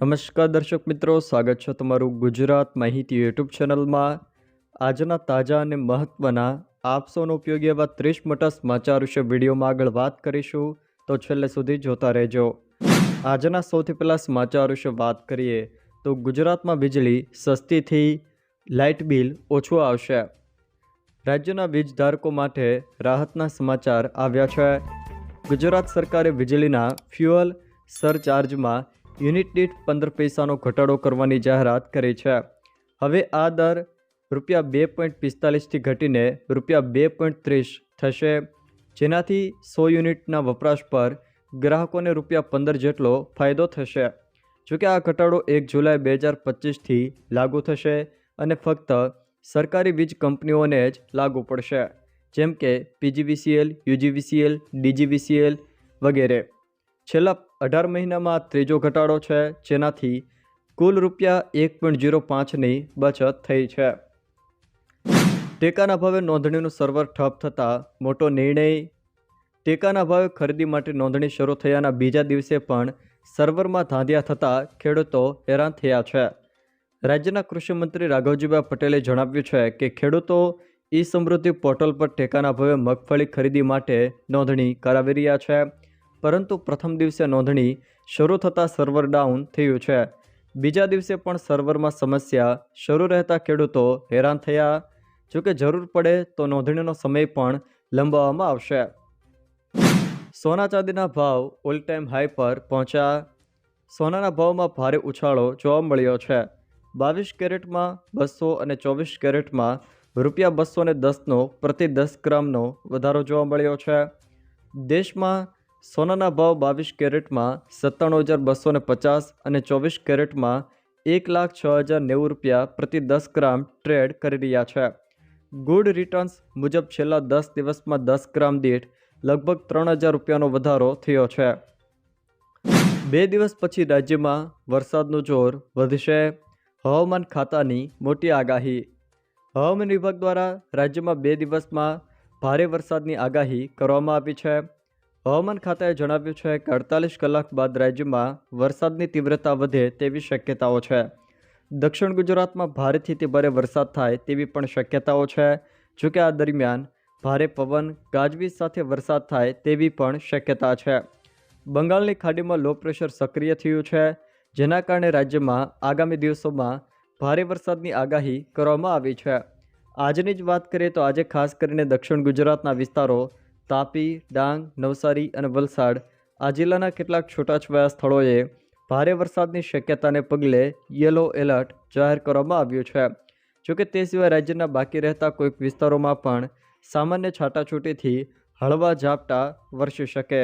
નમસ્કાર દર્શક મિત્રો, સ્વાગત છે તમારું ગુજરાત માહિતી યુટ્યુબ ચેનલમાં. આજના તાજા અને મહત્ત્વના આપસોનો ઉપયોગી એવા ત્રીસ મોટા સમાચાર વિશે વિડીયોમાં આગળ વાત કરીશું. તો છેલ્લે સુધી જોતા રહેજો. આજના સૌથી પહેલાં સમાચાર વિશે વાત કરીએ, તો ગુજરાતમાં વીજળી સસ્તીથી લાઇટ બિલ ઓછું આવશે. રાજ્યના વીજ ધારકો માટે રાહતના સમાચાર આવ્યા છે. ગુજરાત સરકારે વીજળીના ફ્યુઅલ સરચાર્જમાં યુનિટ દીઠ પંદર પૈસાનો ઘટાડો કરવાની જાહેરાત કરી છે. હવે આ દર રૂપિયા બે પોઈન્ટ પિસ્તાલીસથી ઘટીને રૂપિયા બે પોઈન્ટ ત્રીસ થશે. જેનાથી સો યુનિટના વપરાશ પર ગ્રાહકોને રૂપિયા પંદર જેટલો ફાયદો થશે. જોકે આ ઘટાડો એક જુલાઈ બે હજાર પચીસથી લાગુ થશે અને ફક્ત સરકારી વીજ કંપનીઓને જ લાગુ પડશે. જેમ કે પીજીવીસીએલ, યુજીવીસીએલ, ડીજીવીસીએલ વગેરે. છેલ્લા અઢાર મહિનામાં ત્રીજો ઘટાડો છે, જેનાથી કુલ રૂપિયા એક પોઈન્ટ ઝીરો પાંચની બચત થઈ છે. ટેકાના ભાવે નોંધણીનું સર્વર ઠપ થતાં મોટો નિર્ણય ટેકાના ભાવે ખરીદી માટે નોંધણી શરૂ થયાના બીજા દિવસે પણ સર્વરમાં ધાંધ્યા થતાં ખેડૂતો હેરાન થયા છે. રાજ્યના કૃષિમંત્રી રાઘવજીભાઈ પટેલે જણાવ્યું છે કે ખેડૂતો ઈ સમૃદ્ધિ પોર્ટલ પર ટેકાના ભાવે મગફળી ખરીદી માટે નોંધણી કરાવી રહ્યા છે. પરંતુ પ્રથમ દિવસે નોંધણી શરૂ થતાં સર્વર ડાઉન થયું છે. બીજા દિવસે પણ સર્વરમાં સમસ્યા શરૂ રહેતા ખેડૂતો હેરાન થયા. જોકે જરૂર પડે તો નોંધણીનો સમય પણ લંબાવવામાં આવશે. સોના ચાંદીના ભાવ ઓલ ટાઈમ હાઈ પર પહોંચ્યા. સોનાના ભાવમાં ભારે ઉછાળો જોવા મળ્યો છે. બાવીસ કેરેટમાં બસો અને ચોવીસ કેરેટમાં રૂપિયા બસો ને દસનો પ્રતિ દસ ગ્રામનો વધારો જોવા મળ્યો છે. દેશમાં સોનાના ભાવ બાવીસ કેરેટમાં સત્તાણું હજાર બસો ને પચાસ અને ચોવીસ કેરેટમાં એક લાખ છ હજાર નેવું રૂપિયા પ્રતિ દસ ગ્રામ ટ્રેડ કરી રહ્યા છે. ગુડ રિટર્ન્સ મુજબ છેલ્લા દસ દિવસમાં દસ ગ્રામ દીઠ લગભગ ત્રણ હજાર રૂપિયાનો વધારો થયો છે. બે દિવસ પછી રાજ્યમાં વરસાદનું જોર વધશે. હવામાન ખાતાની મોટી આગાહી. હવામાન વિભાગ દ્વારા રાજ્યમાં બે દિવસમાં ભારે વરસાદની આગાહી કરવામાં આવી છે. હવામાન ખાતાએ જણાવ્યું છે કે અડતાલીસ કલાક બાદ રાજ્યમાં વરસાદની તીવ્રતા વધે તેવી શક્યતાઓ છે. દક્ષિણ ગુજરાતમાં ભારેથી તે ભારે વરસાદ થાય તેવી પણ શક્યતાઓ છે. જોકે આ દરમિયાન ભારે પવન, ગાજવીજ સાથે વરસાદ થાય તેવી પણ શક્યતા છે. બંગાળની ખાડીમાં લો પ્રેશર સક્રિય થયું છે. જેના કારણે રાજ્યમાં આગામી દિવસોમાં ભારે વરસાદની આગાહી કરવામાં આવી છે. આજની જ વાત કરીએ તો આજે ખાસ કરીને દક્ષિણ ગુજરાતના વિસ્તારો તાપી, ડાંગ, નવસારી અને વલસાડ આ જિલ્લાના કેટલાક છૂટાછવાયા સ્થળોએ ભારે વરસાદની શક્યતાને પગલે યલો એલર્ટ જાહેર કરવામાં આવ્યું છે. જોકે તે સિવાય રાજ્યના બાકી રહેતા કોઈક વિસ્તારોમાં પણ સામાન્ય છાટાછૂટીથી હળવા ઝાપટા વરસી શકે.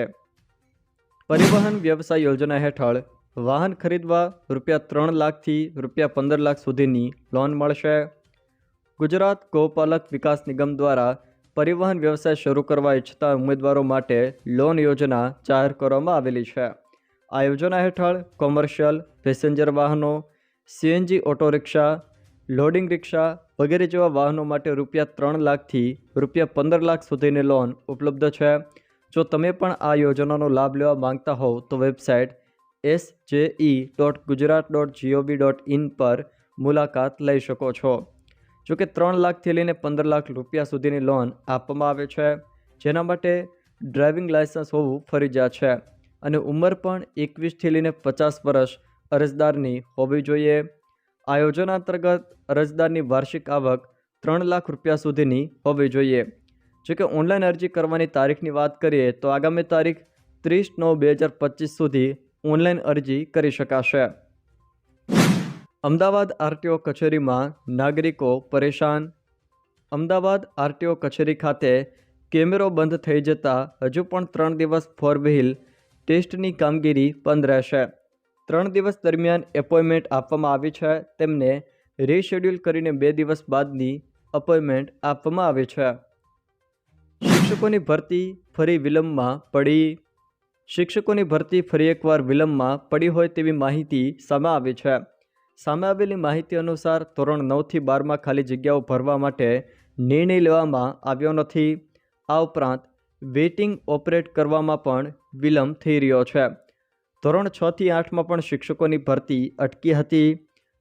પરિવહન વ્યવસાય યોજના હેઠળ વાહન ખરીદવા રૂપિયા ત્રણ લાખથી રૂપિયા પંદર લાખ સુધીની લોન મળશે. ગુજરાત ગૌપાલક વિકાસ નિગમ દ્વારા પરિવહન વ્યવસાય શરૂ કરવા ઈચ્છતા ઉમેદવારો માટે લોન યોજના જાહેર કરવામાં આવેલી છે. આ યોજના હેઠળ કોમર્શિયલ, પેસેન્જર વાહનો, CNG auto rickshaw, loading rickshaw વગેરે જેવા વાહનો માટે રૂપિયા ત્રણ લાખથી રૂપિયા પંદર લાખ સુધીની લોન ઉપલબ્ધ છે. જો તમે પણ આ યોજનાનો લાભ લેવા માંગતા હોવ તો website S dot Gujarat dot GOV dot in પર મુલાકાત લઈ શકો છો. જો કે ત્રણ લાખથી લઈને પંદર લાખ રૂપિયા સુધીની લોન આપવામાં આવે છે, જેના માટે ડ્રાઇવિંગ લાયસન્સ હોવું ફરજિયાત છે. અને ઉંમર પણ એકવીસથી લઈને પચાસ વર્ષ અરજદારની હોવી જોઈએ. આ યોજના અંતર્ગત અરજદારની વાર્ષિક આવક ત્રણ લાખ રૂપિયા સુધીની હોવી જોઈએ. જો કે ઓનલાઈન અરજી કરવાની તારીખની વાત કરીએ તો આગામી તારીખ ત્રીસ નવ બે હજાર પચીસ સુધી ઓનલાઈન અરજી કરી શકાશે. અમદાવાદ આરટીઓ કચેરીમાં નાગરિકો પરેશાન. અમદાવાદ આરટીઓ કચેરી ખાતે કેમેરો બંધ થઈ જતાં હજુ પણ ત્રણ દિવસ ફોર વ્હીલ ટેસ્ટની કામગીરી બંધ રહેશે. ત્રણ દિવસ દરમિયાન એપોઇન્ટમેન્ટ આપવામાં આવી છે. તેમને રીશેડ્યુલ કરીને બે દિવસ બાદની અપોઇન્ટમેન્ટ આપવામાં આવી છે. શિક્ષકોની ભરતી ફરી વિલંબમાં પડી. શિક્ષકોની ભરતી ફરી એકવાર વિલંબમાં પડી હોય તેવી માહિતી સામે આવી છે. સામે આવેલી માહિતી અનુસાર, ધોરણ નવથી બારમાં ખાલી જગ્યાઓ ભરવા માટે નિર્ણય લેવામાં આવ્યો નથી. આ ઉપરાંત, વેઇટિંગ ઓપરેટ કરવામાં પણ વિલંબ થઈ રહ્યો છે. ધોરણ છથી આઠમાં પણ શિક્ષકોની ભરતી અટકી હતી.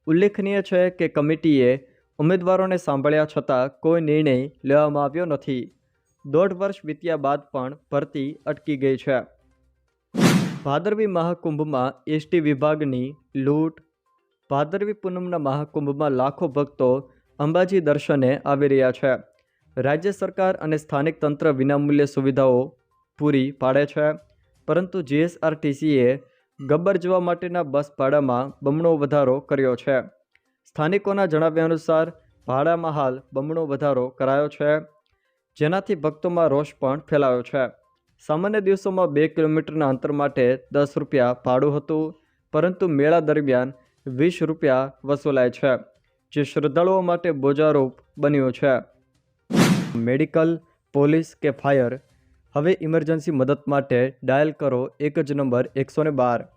ઉલ્લેખનીય છે કે કમિટીએ ઉમેદવારોને સાંભળ્યા છતાં કોઈ નિર્ણય લેવામાં આવ્યો નથી. દોઢ વર્ષ વીત્યા બાદ પણ ભરતી અટકી ગઈ છે. ભાદરવી મહાકુંભમાં એસટી વિભાગની લૂંટ ભાદરવી પૂનમના મહાકુંભમાં લાખો ભક્તો અંબાજી દર્શને આવી રહ્યા છે. રાજ્ય સરકાર અને સ્થાનિક તંત્ર વિનામૂલ્ય સુવિધાઓ પૂરી પાડે છે. પરંતુ જીએસઆરટીસીએ ગબ્બર જવા માટેના બસ ભાડામાં બમણો વધારો કર્યો છે. સ્થાનિકોના જણાવ્યા અનુસાર, ભાડામાં હાલ બમણો વધારો કરાયો છે. જેનાથી ભક્તોમાં રોષ પણ ફેલાયો છે. સામાન્ય દિવસોમાં બે કિલોમીટરના અંતર માટે દસ રૂપિયા ભાડું હતું. પરંતુ મેળા દરમિયાન વીસ રૂપિયા વસૂલાય છે, જે શ્રદ્ધાળુઓ માટે બોજારૂપ બન્યું છે. મેડિકલ, પોલીસ કે ફાયર? હવે ઇમરજન્સી મદદ માટે ડાયલ કરો એક જ નંબર એકસો બાર.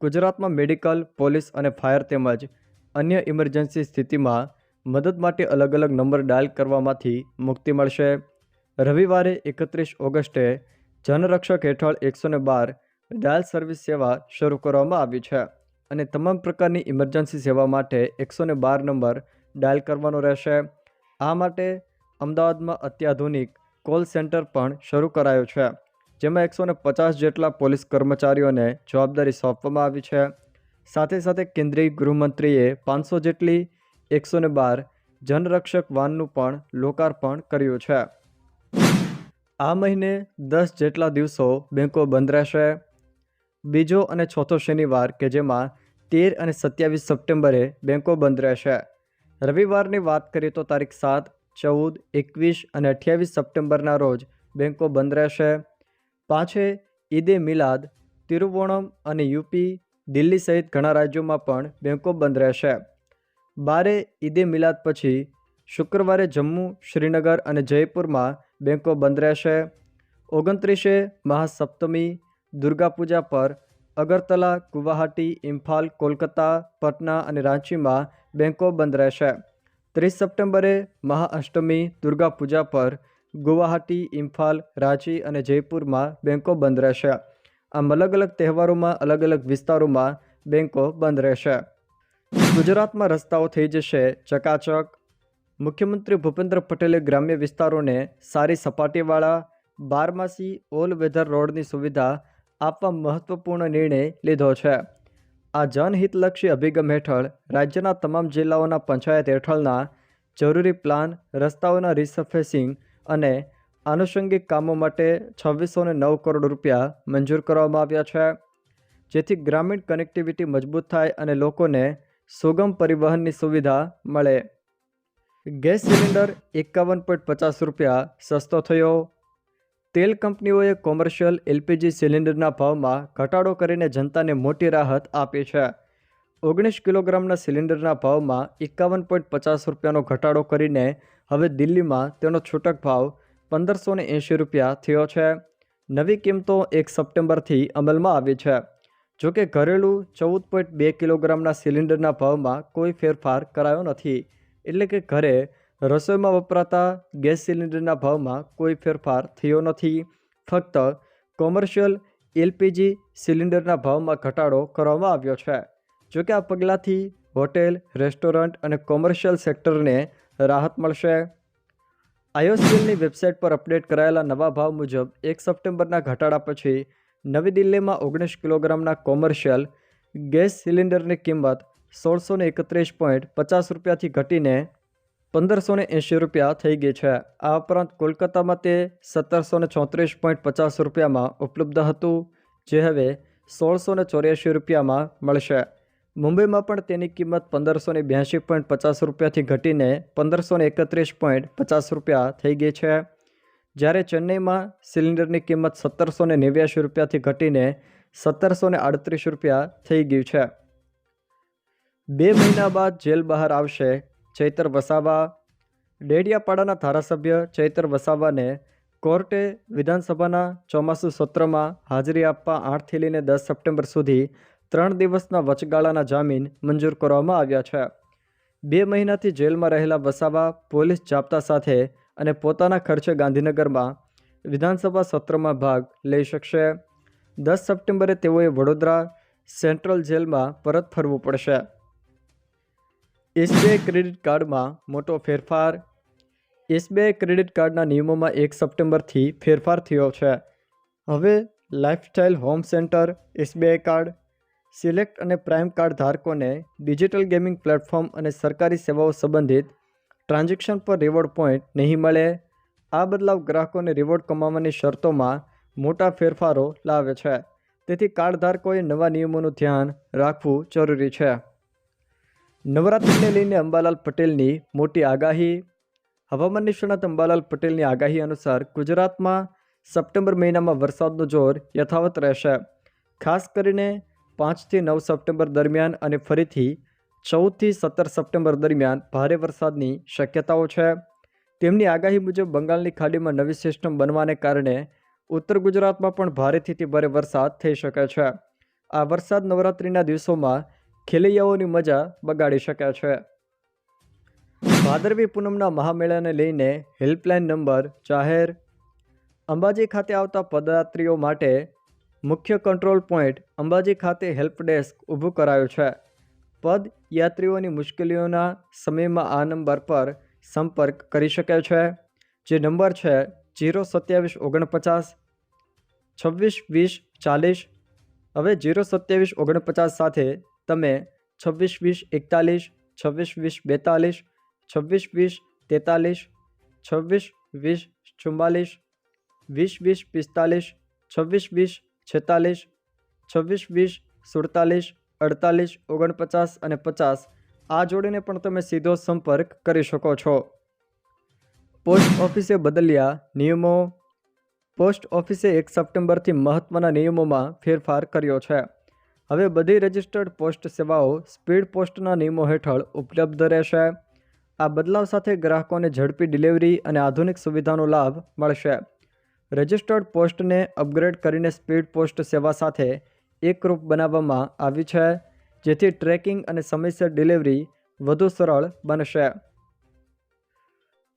ગુજરાતમાં મેડિકલ, પોલીસ અને ફાયર તેમજ અન્ય ઇમરજન્સી સ્થિતિમાં મદદ માટે અલગ અલગ નંબર ડાયલ કરવામાંથી મુક્તિ મળશે. રવિવારે એકત્રીસ ઓગસ્ટે જનરક્ષક હેઠળ એકસો બાર ડાયલ સર્વિસ સેવા શરૂ કરવામાં આવી છે. અને તમામ પ્રકારની ઇમરજન્સી સેવા માટે એકસો બાર નંબર ડાયલ કરવાનો રહેશે. આ માટે અમદાવાદમાં અત્યાધુનિક કોલ સેન્ટર પણ શરૂ કરાયો છે, જેમાં એકસો પચાસ જેટલા પોલીસ કર્મચારીઓને જવાબદારી સોંપવામાં આવી છે. સાથે સાથે કેન્દ્રીય ગૃહમંત્રીએ પાંચસો જેટલી એકસો બાર જનરક્ષક વાનનું પણ લોકાર્પણ કર્યું છે. આ મહિને દસ જેટલા દિવસો બેંકો બંધ રહેશે. બીજો અને ચોથો શનિવાર કે જેમાં તેર અને સત્યાવીસ સપ્ટેમ્બરે બેંકો બંધ રહેશે. રવિવારની વાત કરીએ તો તારીખ સાત, ચૌદ, એકવીસ અને અઠ્યાવીસ સપ્ટેમ્બરના રોજ બેંકો બંધ રહેશે. પાંચે ઈદે મિલાદ, તિરુવોણમ અને યુપી, દિલ્હી સહિત ઘણા રાજ્યોમાં પણ બેંકો બંધ રહેશે. બારે ઈદે મિલાદ પછી શુક્રવારે જમ્મુ, શ્રીનગર અને જયપુરમાં બેંકો બંધ રહેશે. ઓગણત્રીસે મહાસપ્તમી દુર્ગા પૂજા પર અગરતલા, ગુવાહાટી, ઇમ્ફાલ, કોલકાતા, પટના અને રાંચીમાં બેંકો બંધ રહેશે. ત્રીસ સપ્ટેમ્બરે મહાઅષ્ટમી દુર્ગા પૂજા પર ગુવાહાટી, ઇમ્ફાલ, રાંચી અને જયપુરમાં બેંકો બંધ રહેશે. આમ અલગ અલગ તહેવારોમાં અલગ અલગ વિસ્તારોમાં બેંકો બંધ રહેશે. ગુજરાતમાં રસ્તાઓ થઈ જશે ચકાચક. મુખ્યમંત્રી ભૂપેન્દ્ર પટેલે ગ્રામ્ય વિસ્તારોને સારી સપાટીવાળા, બારમાસી ઓલ વેધર રોડની સુવિધા આપવા મહત્વપૂર્ણ નિર્ણય લીધો છે. આ જનહિતલક્ષી અભિગમ હેઠળ રાજ્યના તમામ જિલ્લાઓના પંચાયત હેઠળના જરૂરી પ્લાન, રસ્તાઓના રિસર્ફેસિંગ અને આનુષંગિક કામો માટે છવ્વીસો નવ કરોડ રૂપિયા મંજૂર કરવામાં આવ્યા છે. જેથી ગ્રામીણ કનેક્ટિવિટી મજબૂત થાય અને લોકોને સુગમ પરિવહનની સુવિધા મળે. ગેસ સિલિન્ડર એકાવન પોઈન્ટ પચાસ રૂપિયા સસ્તો થયો. તેલ કંપનીઓએ કોમર્શિયલ એલપીજી સિલિન્ડરના ભાવમાં ઘટાડો કરીને જનતાને મોટી રાહત આપી છે. ઓગણીસ કિલોગ્રામના સિલિન્ડરના ભાવમાં એકાવન પોઈન્ટ પચાસ રૂપિયાનો ઘટાડો કરીને હવે દિલ્હીમાં તેનો છૂટક ભાવ પંદરસો ને એંશી રૂપિયા થયો છે. નવી કિંમતો એક સપ્ટેમ્બરથી અમલમાં આવી છે. જોકે ઘરેલું ચૌદ પોઈન્ટ બે કિલોગ્રામના સિલિન્ડરના ભાવમાં કોઈ ફેરફાર કરાયો નથી. એટલે કે ઘરે રસોઈમાં વપરાતા ગેસ સિલિન્ડરના ભાવમાં કોઈ ફેરફાર થયો નથી. ફક્ત કોમર્શિયલ એલપીજી સિલિન્ડરના ભાવમાં ઘટાડો કરવામાં આવ્યો છે. જોકે આ પગલાંથી હોટેલ, રેસ્ટોરન્ટ અને કોમર્શિયલ સેક્ટરને રાહત મળશે. આઈઓસીએલની વેબસાઇટ પર અપડેટ કરાયેલા નવા ભાવ મુજબ એક સપ્ટેમ્બરના ઘટાડા પછી નવી દિલ્હીમાં ઓગણીસ કિલોગ્રામના કોમર્શિયલ ગેસ સિલિન્ડરની કિંમત સોળસો એકત્રીસ પોઈન્ટ પચાસ રૂપિયાથી ઘટીને પંદરસો ને એંશી રૂપિયા થઈ ગઈ છે. આ ઉપરાંત કોલકાતામાં તે સત્તરસો ને ચોત્રીસ પોઈન્ટ પચાસ રૂપિયામાં ઉપલબ્ધ હતું, જે હવે સોળસો ને ચોર્યાસી રૂપિયામાં મળશે. મુંબઈમાં પણ તેની કિંમત પંદરસો ને બ્યાસી પોઈન્ટ પચાસ રૂપિયાથી ઘટીને પંદરસો ને એકત્રીસ પોઈન્ટ પચાસ રૂપિયા થઈ ગઈ છે. જ્યારે ચેન્નઈમાં સિલિન્ડરની કિંમત સત્તરસો ને નેવ્યાસી રૂપિયાથી ઘટીને સત્તરસો ને આડત્રીસ રૂપિયા થઈ ગયું છે. બે મહિના બાદ જેલ બહાર આવશે ચૈતર વસાવા, ડેડિયાપાડાના ધારાસભ્ય ચૈતર વસાવાને કોર્ટે વિધાનસભાના ચોમાસુ સત્રમાં હાજરી આપવા આઠથી લઈને દસ સપ્ટેમ્બર સુધી ત્રણ દિવસના વચગાળાના જામીન મંજૂર કરવામાં આવ્યા છે. બે મહિનાથી જેલમાં રહેલા વસાવા પોલીસ જાપ્તા સાથે અને પોતાના ખર્ચે ગાંધીનગરમાં વિધાનસભા સત્રમાં ભાગ લઈ શકશે. દસ સપ્ટેમ્બરે તેઓએ વડોદરા સેન્ટ્રલ જેલમાં પરત ફરવું પડશે. એસબીઆઈ ક્રેડિટ કાર્ડમાં મોટો ફેરફાર. એસબીઆઈ ક્રેડિટ કાર્ડના નિયમોમાં એક સપ્ટેમ્બરથી ફેરફાર થયો છે. હવે lifestyle home centre, SBI card, select અને પ્રાઇમ કાર્ડ ધારકોને ડિજિટલ ગેમિંગ પ્લેટફોર્મ અને સરકારી સેવાઓ સંબંધિત ટ્રાન્ઝેક્શન પર રિવોર્ડ પોઈન્ટ નહીં મળે. આ બદલાવ ગ્રાહકોને રિવોર્ડ કમાવાની શરતોમાં મોટા ફેરફારો લાવે છે. તેથી કાર્ડ ધારકોએ નવા નિયમોનું ધ્યાન રાખવું જરૂરી છે. નવરાત્રિને લઈને અંબાલાલ પટેલની મોટી આગાહી. હવામાન નિષ્ણાત અંબાલાલ પટેલની આગાહી અનુસાર ગુજરાતમાં સપ્ટેમ્બર મહિનામાં વરસાદનું જોર યથાવત રહેશે. ખાસ કરીને પાંચથી નવ સપ્ટેમ્બર દરમિયાન અને ફરીથી ચૌદથી સત્તર સપ્ટેમ્બર દરમિયાન ભારે વરસાદની શક્યતાઓ છે. તેમની આગાહી મુજબ બંગાળની ખાડીમાં નવી સિસ્ટમ બનવાને કારણે ઉત્તર ગુજરાતમાં પણ ભારેથી ભારે વરસાદ થઈ શકે છે. આ વરસાદ નવરાત્રિના દિવસોમાં ખેલૈયાઓની મજા બગાડી શકે છે. ભાદરવી પૂનમના મહામેળાને લઈને હેલ્પલાઇન નંબર જાહેર. અંબાજી ખાતે આવતા પદયાત્રીઓ માટે મુખ્ય કંટ્રોલ પોઈન્ટ અંબાજી ખાતે હેલ્પ ડેસ્ક ઊભું કરાયું છે. પદયાત્રીઓની મુશ્કેલીઓના સમયમાં આ નંબર પર સંપર્ક કરી શકે છે. જે નંબર છે જીરો સત્યાવીસ ઓગણપચાસ, છવ્વીસ વીસ ચાલીસ. હવે જીરો સત્યાવીસ ઓગણપચાસ સાથે તમે છવ્વીસ વીસ એકતાલીસ, છવ્વીસ વીસ બેતાલીસ, છવ્વીસ વીસ તેતાલીસ, છવ્વીસ વીસ ચુમ્માલીસ વીસ વીસ પિસ્તાલીસ, છવ્વીસ વીસ છેતાલીસ, છવ્વીસ વીસ સુડતાલીસ, અડતાલીસ, ઓગણપચાસ અને પચાસ. આ જોડીને પણ તમે સીધો સંપર્ક કરી શકો છો. પોસ્ટ ઓફિસે બદલ્યા નિયમો. પોસ્ટ ઓફિસે એક સપ્ટેમ્બરથી મહત્ત્વના નિયમોમાં ફેરફાર કર્યો છે. હવે બધી રજિસ્ટર્ડ પોસ્ટ સેવાઓ સ્પીડ પોસ્ટના નિયમો હેઠળ ઉપલબ્ધ રહેશે. આ બદલાવ સાથે ગ્રાહકોને ઝડપી ડિલિવરી અને આધુનિક સુવિધાનો લાભ મળશે. રજિસ્ટર્ડ પોસ્ટને અપગ્રેડ કરીને સ્પીડ પોસ્ટ સેવા સાથે એકરૂપ બનાવવામાં આવી છે, જેથી ટ્રેકિંગ અને સમયસર ડિલિવરી વધુ સરળ બનશે.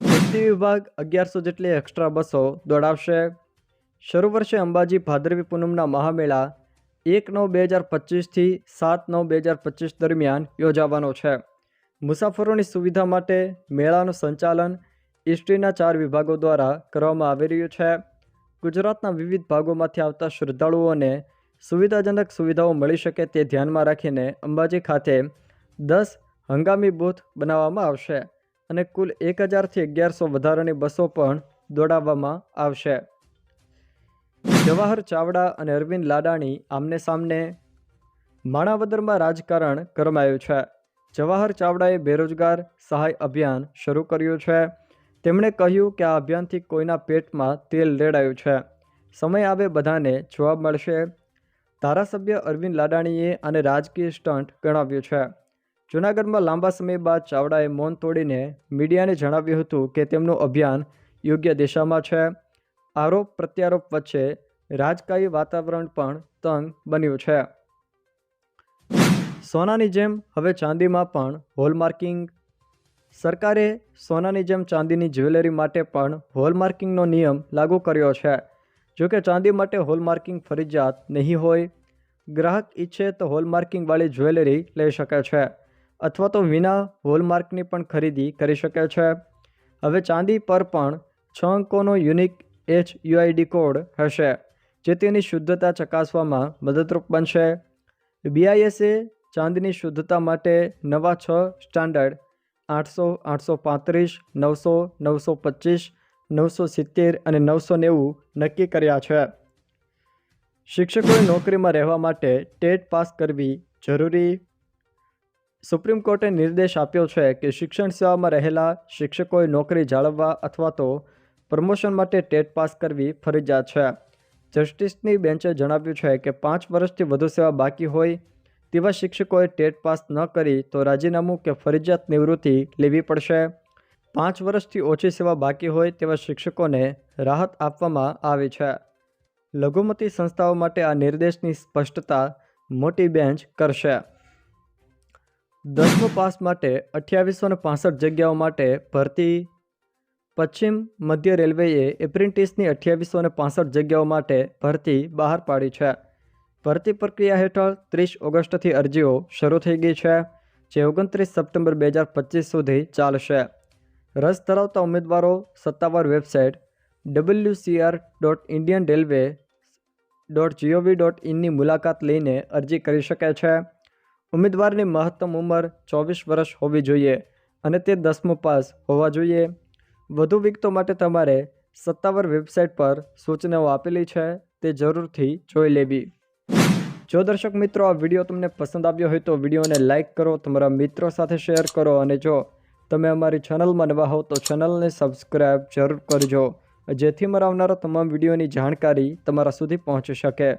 એસટી વિભાગ અગિયારસો જેટલી એક્સ્ટ્રા બસો દોડાવશે. શરૂ વર્ષે અંબાજી ભાદરવી પૂનમના મહામેળા એક નવ બે હજાર પચીસથી સાત નવ બે હજાર પચીસ દરમિયાન યોજાવાનો છે. મુસાફરોની સુવિધા માટે મેળાનું સંચાલન ઇસ્ટ્રીના ચાર વિભાગો દ્વારા કરવામાં આવી રહ્યું છે. ગુજરાતના વિવિધ ભાગોમાંથી આવતા શ્રદ્ધાળુઓને સુવિધાજનક સુવિધાઓ મળી શકે તે ધ્યાનમાં રાખીને અંબાજી ખાતે દસ હંગામી બૂથ બનાવવામાં આવશે અને કુલ એક હજારથી અગિયારસો વધારાની બસો પણ દોડાવવામાં આવશે. જવાહર ચાવડા અને અરવિંદ લાડાણી આમને સામને માણાવદરમાં રાજકારણ ગરમાયું છે. જવાહર ચાવડાએ બેરોજગાર સહાય અભિયાન શરૂ કર્યું છે. તેમણે કહ્યું કે આ અભિયાનથી કોઈના પેટમાં તેલ રેડાયું છે. સમય આવે બધાને જવાબ મળશે. ધારાસભ્ય અરવિંદ લાડાણીએ આને રાજકીય સ્ટન્ટ ગણાવ્યું છે. જૂનાગઢમાં લાંબા સમય બાદ ચાવડાએ મૌન તોડીને મીડિયાને જણાવ્યું હતું કે તેમનું અભિયાન યોગ્ય દિશામાં છે. આરોપ પ્રત્યારોપ વચ્ચે રાજકારી વાતાવરણ પણ તંગ બન્યું છે. સોનાની જેમ હવે ચાંદીમાં પણ હોલમાર્કિંગ. સરકારે સોનાની જેમ ચાંદીની જ્વેલરી માટે પણ હોલમાર્કિંગનો નિયમ લાગુ કર્યો છે. જો કે ચાંદી માટે હોલમાર્કિંગ ફરજિયાત નહીં હોય, ગ્રાહક ઈચ્છે તો હોલમાર્કિંગવાળી જ્વેલરી લઈ શકે છે, અથવા તો વિના હોલમાર્કની પણ ખરીદી કરી શકે છે. હવે ચાંદી પર પણ છ અંકોનો યુનિક એચ યુઆઈડી કોડ હશે, જે તેની શુદ્ધતા ચકાસવામાં મદદરૂપ બનશે. બીઆઈએસએ ચાંદની શુદ્ધતા માટે નવા છ સ્ટાન્ડર્ડ, આઠસો આઠસો પાંત્રીસ, નવસો નવસો પચીસ, નવસો સિત્તેર અને નવસો નેવું નક્કી કર્યા છે. શિક્ષકોએ નોકરીમાં રહેવા માટે ટેટ પાસ કરવી જરૂરી. સુપ્રીમ કોર્ટે નિર્દેશ આપ્યો છે કે શિક્ષણ સેવામાં રહેલા શિક્ષકોએ નોકરી જાળવવા અથવા તો પ્રમોશન માટે ટેટ પાસ કરવી ફરજિયાત છે. જસ્ટિસની બેન્ચે જણાવ્યું છે કે પાંચ વર્ષથી વધુ સેવા બાકી હોય તેવા શિક્ષકોએ ટેટ પાસ ન કરી તો રાજીનામું કે ફરજિયાત નિવૃત્તિ લેવી પડશે. પાંચ વર્ષથી ઓછી સેવા બાકી હોય તેવા શિક્ષકોને રાહત આપવામાં આવી છે. લઘુમતી સંસ્થાઓ માટે આ નિર્દેશની સ્પષ્ટતા મોટી બેન્ચ કરશે. દસમો પાસ માટે અઠ્યાવીસો જગ્યાઓ માટે ભરતી પશ્ચિમ મધ્ય રેલવેએ એપ્રેન્ટિસની અઠ્યાવીસો ને પાસઠ જગ્યાઓ માટે ભરતી બહાર પાડી છે. ભરતી પ્રક્રિયા હેઠળ ત્રીસ ઓગસ્ટથી અરજીઓ શરૂ થઈ ગઈ છે, જે ઓગણત્રીસ સપ્ટેમ્બર બે હજાર પચીસ સુધી ચાલશે. રસ ધરાવતા ઉમેદવારો સત્તાવાર website WCR dot Indian railway dot GOV dot ઇનની મુલાકાત લઈને અરજી કરી શકે છે. ઉમેદવારની મહત્તમ ઉંમર ચોવીસ વર્ષ હોવી જોઈએ અને તે દસમું પાસ હોવા જોઈએ. વધુ વિગતો માટે તમારે સત્તાવાર વેબસાઇટ પર સૂચનાઓ આપેલી છે તે જરૂરથી જોઈ લેવી. જો દર્શક મિત્રો આ વીડિયો તમને પસંદ આવ્યો હોય તો વિડીયોને લાઇક કરો, તમારા મિત્રો સાથે શેર કરો અને જો તમે અમારી ચેનલમાં નવા હો તો ચેનલને સબસ્ક્રાઈબ જરૂર કરજો, જેથી મારા આવનારા તમામ વિડીયોની જાણકારી તમારા સુધી પહોંચી શકે.